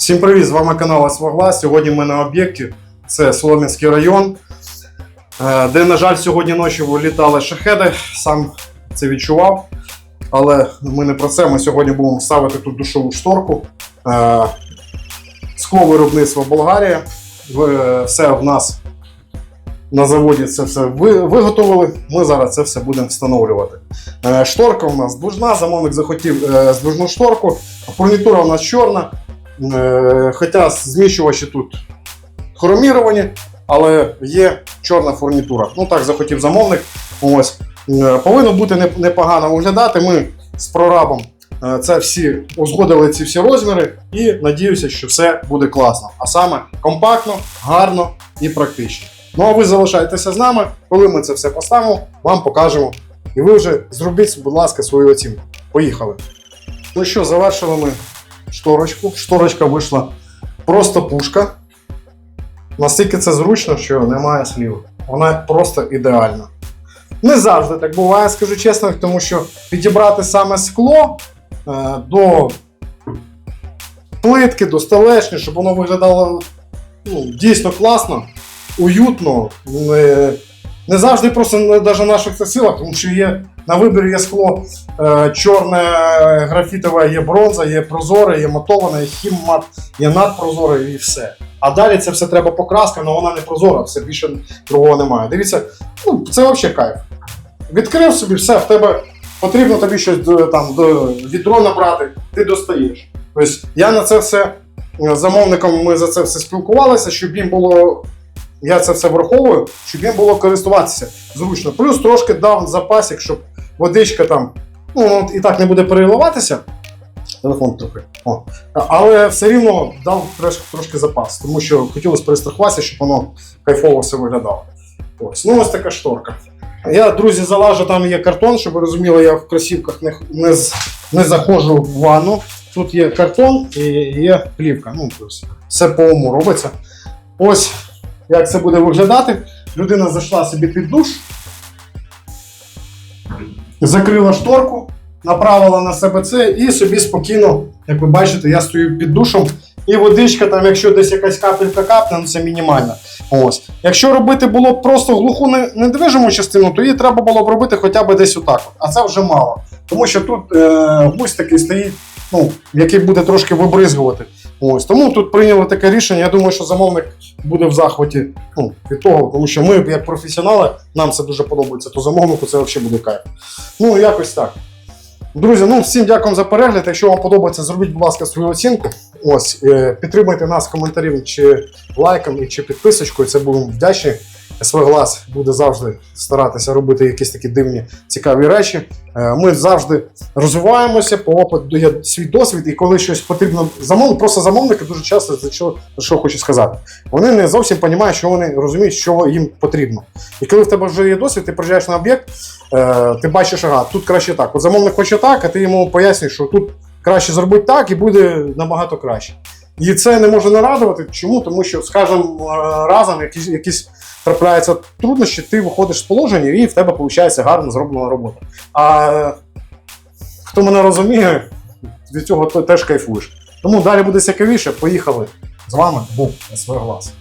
Всім привіт! З вами канал Свагла. Сьогодні ми на об'єкті. Це Солом'янський район, е, де, на жаль, сьогодні ночі літали шахеди. Сам це відчував. Але ми не про це. Ми сьогодні будемо ставити тут душову шторку. Е, Скло виробництва Болгарія. Все в нас на заводі це все виготовили. Ми зараз це все будемо встановлювати. Е, Шторка у нас двужна, замовник захотів е, здвижну шторку. Фурнітура у нас чорна. Е, Хоча зміщувачі тут хроміровані, але є чорна фурнітура. Ну так захотів замовник. Ось. Е, Повинно бути непогано виглядати. Ми з прорабом е, це всі узгодили ці всі розміри і надіюся, що все буде класно. А саме компактно, гарно і практично. Ну а ви залишайтеся з нами, коли ми це все поставимо, вам покажемо. І ви вже зробіть, будь ласка, свою оцінку. Поїхали. Ну що, завершили ми шторочку. Шторочка вийшла просто пушка. Настільки це зручно, що немає слів. Вона просто ідеальна. Не завжди так буває, скажу чесно, тому що підібрати саме скло е, до плитки, до стелешні, щоб воно виглядало ну, дійсно класно, уютно. Не, не завжди просто навіть в наших силах, тому що є на вибір є скло е, чорне графітове, є бронза, є прозоре, є матоване, є хіммат, є надпрозоре і все. А далі це все треба покраска, але вона не прозора, все більше другого немає. Дивіться, ну, це взагалі кайф. Відкрив собі, все, в тебе потрібно тобі щось до, там, відро набрати, ти достаєш. Тобто я на це все е, замовником ми за це все спілкувалися, щоб їм було. Я це все враховую, щоб їм було користуватися зручно. Плюс трошки дав запасик, щоб водичка там ну, і так не буде переливатися. Телефон трохи. О. Але все рівно дав трошки, трошки запас, тому що хотілося перестрахуватися, щоб воно кайфово все виглядало. Ось, ну ось така шторка. Я, друзі, залажу, там є картон, щоб ви розуміли, я в кросівках не, не, не заходжу в ванну. Тут є картон і є плівка. Ну, все по уму робиться. Ось як це буде виглядати. Людина зайшла собі під душ, закрила шторку, направила на себе це і собі спокійно, як ви бачите, я стою під душом. І водичка, там, якщо десь якась капелька капне, ну це мінімально. Ось. Якщо робити було б просто глуху недвижиму частину, то її треба було б робити хоча б десь отак. А це вже мало. Тому що тут е, гусь такий стоїть, ну, який буде трошки вибризгувати. Ось. Тому тут прийняли таке рішення. Я думаю, що замовник буде в захваті ну, від того, тому що ми, як професіонали, нам це дуже подобається, то замовнику це взагалі буде кайф. Ну, якось так. Друзі, ну всім дякую за перегляд. Якщо вам подобається, зробіть, будь ласка, свою оцінку. Ось, е, підтримайте нас коментарем чи лайком, чи підписочкою. Це будемо вдячні. СВ Глас буде завжди старатися робити якісь такі дивні, цікаві речі. Е, Ми завжди розвиваємося по опиту, свій досвід, і коли щось потрібно замовник, просто замовники дуже часто за що, за що хочу сказати. Вони не зовсім розуміють, що вони розуміють, що їм потрібно. І коли в тебе вже є досвід, ти приїжджаєш на об'єкт, е, ти бачиш, ага, тут краще так. От замовник хоче так, а ти йому пояснюєш, що тут краще зробити так і буде набагато краще. І це не може не радувати. Чому? Тому що з кожним е, разом якісь, якісь трапляються труднощі, ти виходиш з положення і в тебе виходить гарно зроблена робота. А хто мене розуміє, від цього теж кайфуєш. Тому далі буде цікавіше. Поїхали. З вами був СВ Глас.